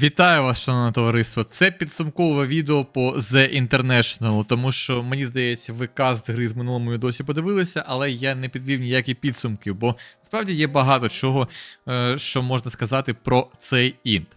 Вітаю вас, шановне товариство. Це підсумкове відео по The International, тому що мені здається, ви каст гри з минулому досі подивилися, але я не підвів ніякі підсумки, бо насправді є багато чого, е, що можна сказати про цей інт.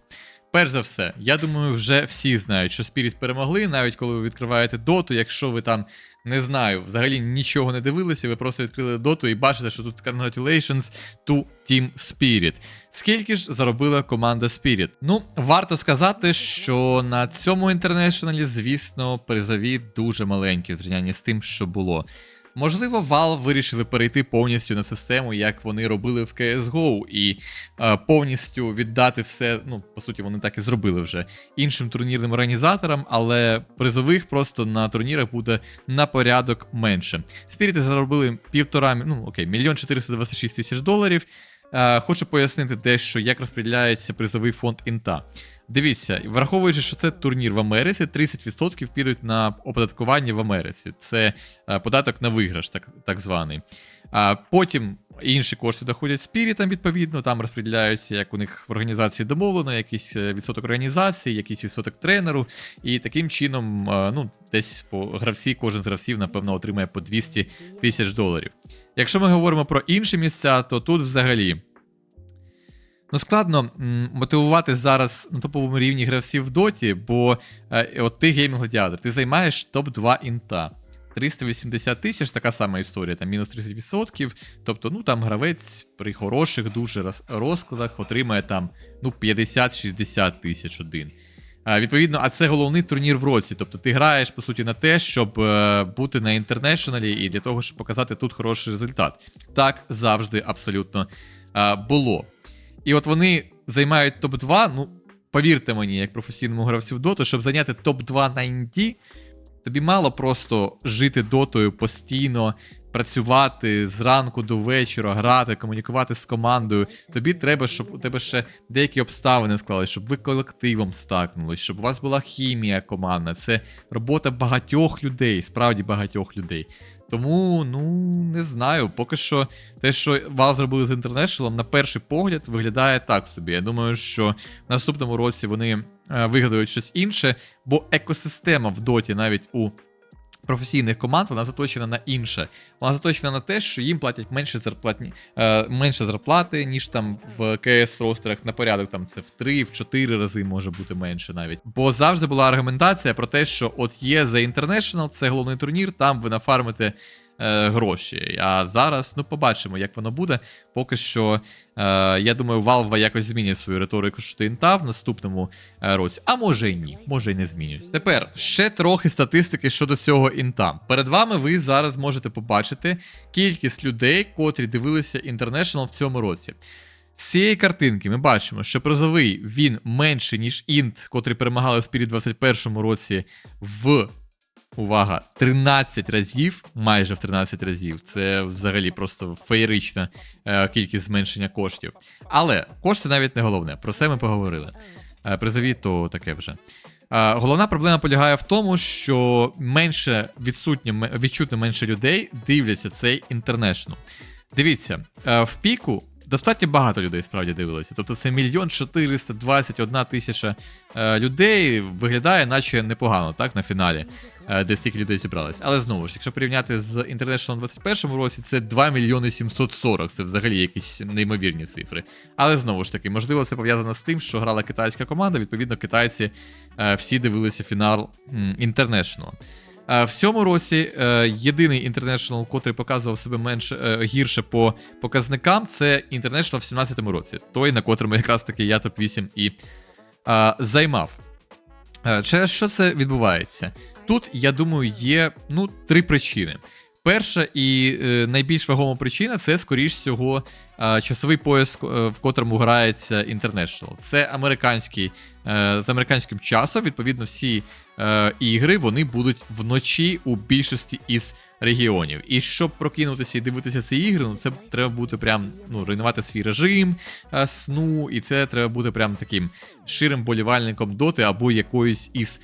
Перш за все, я думаю, вже всі знають, що Spirit перемогли, навіть коли ви відкриваєте доту, якщо ви там не знаю, взагалі нічого не дивилися, ви просто відкрили доту і бачите, що тут congratulations to Team Spirit. Скільки ж заробила команда Spirit? Ну, варто сказати, що на цьому інтернешналі, звісно, призові дуже маленькі в зрівнянні з тим, що було. Можливо, Valve вирішили перейти повністю на систему, як вони робили в CSGO, і е, повністю віддати все. Ну, по суті, вони так і зробили вже іншим турнірним організаторам, але призових просто на турнірах буде на порядок менше. Спіріти заробили півтора, ну окей, мільйон 426 тисяч доларів. Е, хочу пояснити дещо, як розподіляється призовий фонд інта. Дивіться, враховуючи, що це турнір в Америці, 30% підуть на оподаткування в Америці. Це е, податок на виграш, так, так званий. А потім інші кошти доходять спірітам, відповідно, там розподіляються, як у них в організації домовлено, якийсь е, відсоток організації, якийсь відсоток тренеру. І таким чином, е, ну, десь по гравці, кожен з гравців, напевно, отримає по 200 тисяч доларів. Якщо ми говоримо про інші місця, то тут взагалі. Ну, складно мотивувати зараз на топовому рівні гравців в доті, бо е, от ти геймінг гладіатор, ти займаєш топ-2 інта. 380 тисяч, така сама історія, там мінус 30%. Тобто, ну там гравець при хороших дуже роз- розкладах отримає там ну 50-60 тисяч один. А, відповідно, а це головний турнір в році. Тобто ти граєш по суті на те, щоб е, бути на інтернешналі і для того, щоб показати тут хороший результат. Так завжди абсолютно е, було. І от вони займають топ-2. Ну, повірте мені, як професійному гравцю в доту, щоб зайняти топ-2 на інді, тобі мало просто жити дотою постійно, працювати зранку до вечора, грати, комунікувати з командою. Тобі треба, щоб у тебе ще деякі обставини склались, щоб ви колективом стакнулись, щоб у вас була хімія командна. Це робота багатьох людей, справді багатьох людей. Тому, ну, не знаю, поки що те, що Valve зробили з International, на перший погляд виглядає так собі. Я думаю, що в наступному році вони е, вигадають щось інше, бо екосистема в доті навіть у професійних команд вона заточена на інше. Вона заточена на те, що їм платять менше зарплатні, е, менше зарплати, ніж там в КС ростерах на порядок. Там це в 3, в 4 рази може бути менше навіть. Бо завжди була аргументація про те, що от є The International, це головний турнір, там ви нафармите е, гроші. А зараз, ну, побачимо, як воно буде. Поки що, е, я думаю, Valve якось змінять свою риторику щодо інта в наступному е, році. А може і ні, може і не змінюють. Тепер ще трохи статистики щодо цього інта. Перед вами ви зараз можете побачити кількість людей, котрі дивилися International в цьому році. З цієї картинки ми бачимо, що призовий він менший, ніж інт, котрий перемагали в Spirit 21 році в увага, 13 разів, майже в 13 разів. Це взагалі просто феєрична е, кількість зменшення коштів. Але кошти навіть не головне. Про це ми поговорили. Е, призові то таке вже. Е, Головна проблема полягає в тому, що менше відсутньо, відчутно менше людей дивляться цей інтернешнл. Дивіться, в піку достатньо багато людей справді дивилися. Тобто це мільйон 421 тисяча людей виглядає, наче непогано, так, на фіналі, де стільки людей зібралось. Але знову ж, якщо порівняти з International 21 році, це 2 мільйони 740. Це взагалі якісь неймовірні цифри. Але знову ж таки, можливо, це пов'язано з тим, що грала китайська команда. Відповідно, китайці е, всі дивилися фінал International. Е, В цьому році е, єдиний інтернешнл, котрий показував себе менше е, гірше по показникам, це інтернешнл в 17-му році. Той, на котрому якраз таки я топ-8 і е, займав. Е, через що це відбувається? Тут, я думаю, є ну, три причини. Перша і е, найбільш вагома причина це, скоріш всього, е, часовий пояс, е, в котрому грається International. Це американський, е, з американським часом. Відповідно, всі е, ігри вони будуть вночі у більшості із регіонів. І щоб прокинутися і дивитися ці ігри, ну це треба бути прям ну, руйнувати свій режим е, сну, і це треба бути прям таким ширим болівальником доти або якоїсь із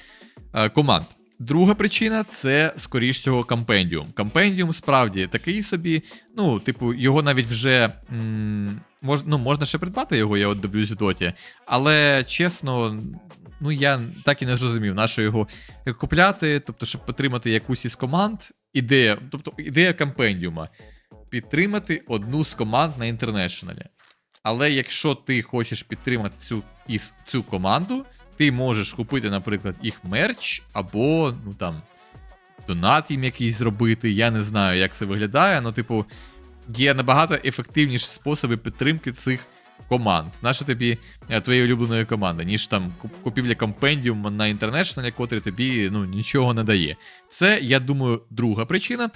е, команд. Друга причина це, скоріш всього, компендіум. Компендіум справді такий собі, ну, типу, його навіть вже м, мож, ну, можна ще придбати його, я от дивлюсь в доті. Але чесно, ну я так і не зрозумів, на що його купляти, тобто, щоб підтримати якусь із команд. Ідея, тобто ідея компендіума підтримати одну з команд на інтернешналі. Але якщо ти хочеш підтримати цю, із, цю команду, ти можеш купити, наприклад, їх мерч, або, ну там, донат їм якийсь зробити. Я не знаю, як це виглядає, але, типу, є набагато ефективніші способи підтримки цих команд. Наша тобі е, твоєї улюбленої команди, ніж там купівля компендіуму на інтернешналі, котрий тобі ну, нічого не дає. Це, я думаю, друга причина.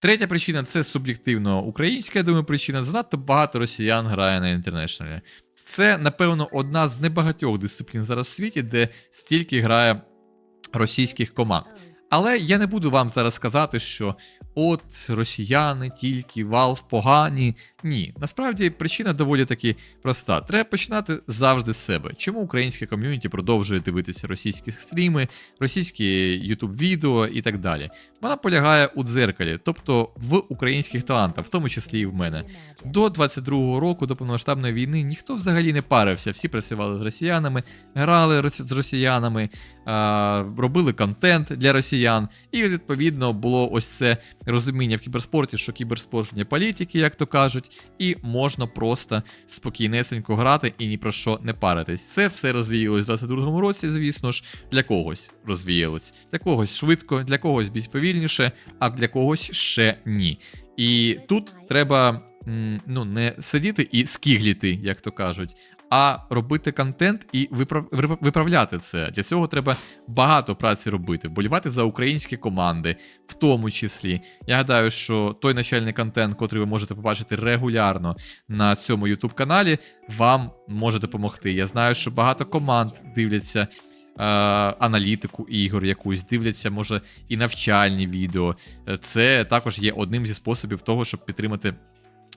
Третя причина це суб'єктивно українська, я думаю, причина. Занадто багато росіян грає на інтернешналі. Це, напевно, одна з небагатьох дисциплін зараз в світі, де стільки грає російських команд. Але я не буду вам зараз сказати, що от росіяни тільки Valve погані. Ні, насправді причина доволі таки проста. Треба починати завжди з себе. Чому українське ком'юніті продовжує дивитися російські стріми, російські youtube відео і так далі. Вона полягає у дзеркалі, тобто в українських талантах, в тому числі і в мене. До 22-го року, до повномасштабної війни, ніхто взагалі не парився. Всі працювали з росіянами, грали з росіянами, робили контент для росіян. І відповідно було ось це розуміння в кіберспорті, що кіберспорт вне політики, як то кажуть, і можна просто спокійнесенько грати і ні про що не паритись. Це все розвіялось в 22-му році, звісно ж, для когось розвіялось. Для когось швидко, для когось більш повільніше, а для когось ще ні. І тут треба ну, не сидіти і скігліти, як то кажуть, а робити контент і виправ... виправ- виправляти це. Для цього треба багато праці робити, вболівати за українські команди, в тому числі. Я гадаю, що той начальний контент, котрий ви можете побачити регулярно на цьому YouTube каналі, вам може допомогти. Я знаю, що багато команд дивляться. е, Аналітику ігор якусь, дивляться, може, і навчальні відео. Це також є одним зі способів того, щоб підтримати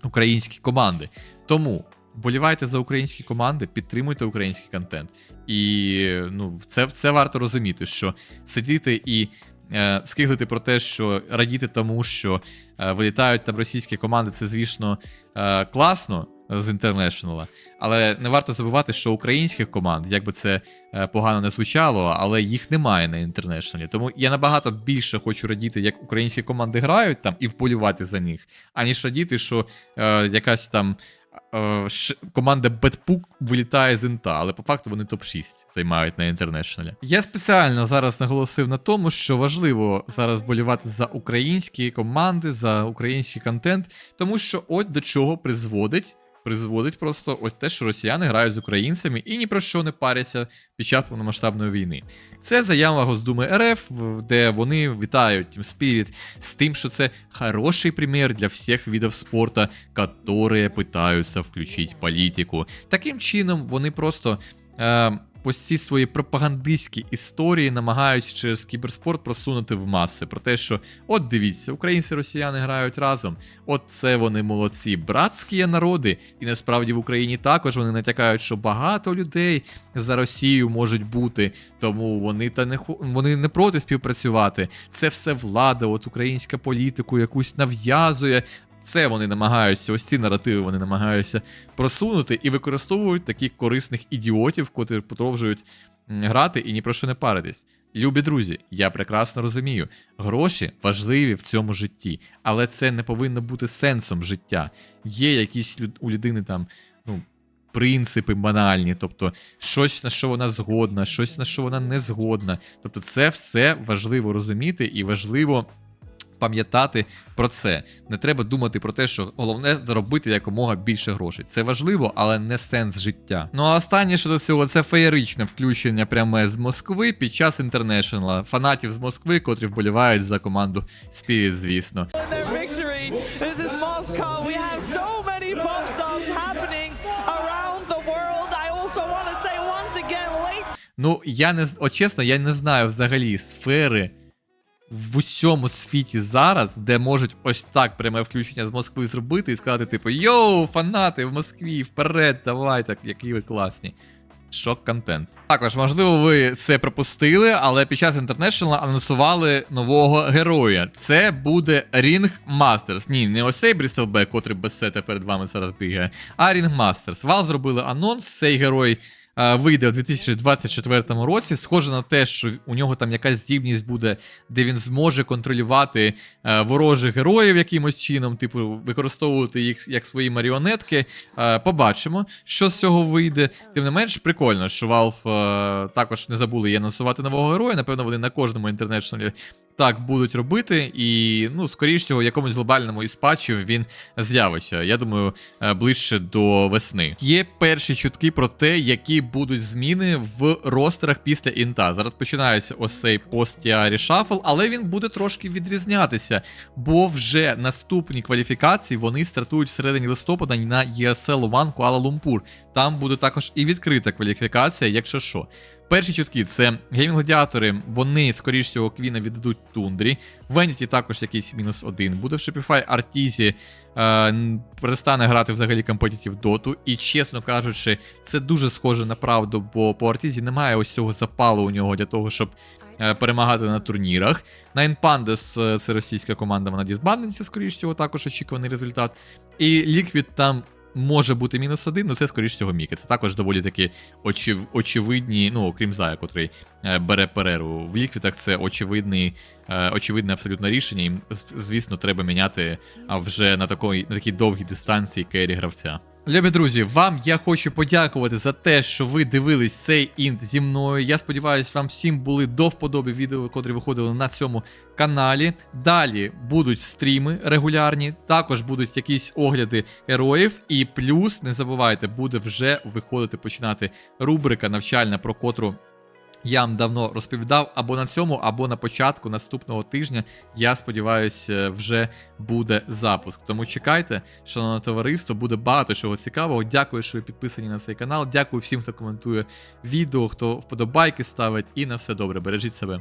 українські команди. Тому вболівайте за українські команди, підтримуйте український контент. І ну, це, це варто розуміти, що сидіти і е, скиглити про те, що радіти тому, що е, вилітають там російські команди, це, звісно, е, класно з інтернешнала. Але не варто забувати, що українських команд, як би це е, погано не звучало, але їх немає на інтернешналі. Тому я набагато більше хочу радіти, як українські команди грають там і вболівати за них, аніж радіти, що е, якась там. Е, Команда Бетпук вилітає з інта, але по факту вони топ-6 займають на інтернешналі. Я спеціально зараз наголосив на тому, що важливо зараз болівати за українські команди, за український контент, тому що от до чого призводить призводить просто ось те, що росіяни грають з українцями і ні про що не паряться під час повномасштабної війни. Це заява Госдуми РФ, де вони вітають Team Spirit з тим, що це хороший примір для всіх видів спорту, которые питаються включити політику. Таким чином, вони просто. Е, Ось ці свої пропагандистські історії намагаються через кіберспорт просунути в маси. Про те, що от дивіться, українці росіяни грають разом. От це вони молодці, братські є народи. І насправді в Україні також вони натякають, що багато людей за Росію можуть бути, тому вони та не вони не проти співпрацювати. Це все влада, от українська політику якусь нав'язує. Все вони намагаються, ось ці наративи вони намагаються просунути і використовують таких корисних ідіотів, котрі продовжують грати і ні про що не паритись. Любі друзі, я прекрасно розумію, гроші важливі в цьому житті, але це не повинно бути сенсом життя. Є якісь у людини там, ну. Принципи банальні, тобто щось на що вона згодна, щось на що вона не згодна. Тобто, це все важливо розуміти і важливо пам'ятати про це. Не треба думати про те, що головне заробити якомога більше грошей. Це важливо, але не сенс життя. Ну а останнє щодо цього, це феєричне включення пряме з Москви під час інтернешнла. Фанатів з Москви, котрі вболівають за команду Spirit, звісно. Ну, я не от чесно, я не знаю взагалі сфери в усьому світі зараз, де можуть ось так пряме включення з Москви зробити і сказати, типу, йоу, фанати в Москві, вперед, давайте, які ви класні. Шок-контент. Також, можливо, ви це пропустили, але під час International анонсували нового героя. Це буде Ring Masters. Ні, не ось цей Брістелбек, котрий без сета перед вами зараз бігає, а Ring Masters. Вал зробили анонс. Цей герой вийде у 2024 році. Схоже на те, що у нього там якась здібність буде, де він зможе контролювати е, ворожих героїв якимось чином, типу, використовувати їх як свої маріонетки. Е, побачимо, що з цього вийде. Тим не менш, прикольно, що Valve е, також не забули і анонсувати нового героя. Напевно, вони на кожному інтернешналі так будуть робити, і ну, скоріш всього, в якомусь глобальному із патчів він з'явиться. Я думаю, е, ближче до весни. Є перші чутки про те, які будуть зміни в ростерах після інта. Зараз починається ось цей пост-тіарі шафл, але він буде трошки відрізнятися, бо вже наступні кваліфікації вони стартують всередині листопада на ESL One Kuala Lumpur. Там буде також і відкрита кваліфікація, якщо що. Перші чутки це геймінг-гладіатори, вони, скоріш всього, Квіна віддадуть тундрі. В Entity також якийсь мінус один буде в Shopify. Артізі е, перестане грати взагалі компетитів доту. І, чесно кажучи, це дуже схоже на правду, бо по Артізі немає ось цього запалу у нього для того, щоб е, перемагати на турнірах. Nine Pandas, е, це російська команда, вона дізбандиться, скоріш всього, також очікуваний результат. І Liquid там може бути мінус один, але це скоріш всього Міки. Це також доволі таки очів, очевидні, ну, окрім Зая, котрий е, бере перерву. В ліквідах це очевидний, е, очевидне абсолютно рішення. І, звісно, треба міняти а вже на такій, на такій довгій дистанції кері гравця. Любі друзі, вам я хочу подякувати за те, що ви дивились цей інт зі мною. Я сподіваюся, вам всім були до вподоби відео, котрі виходили на цьому каналі. Далі будуть стріми регулярні, також будуть якісь огляди героїв. І плюс, не забувайте, буде вже виходити починати рубрика навчальна, про котру я вам давно розповідав або на цьому, або на початку наступного тижня. Я сподіваюся, вже буде запуск. Тому чекайте, шановне товариство, буде багато чого цікавого. Дякую, що ви підписані на цей канал. Дякую всім, хто коментує відео, хто вподобайки ставить. І на все добре. Бережіть себе.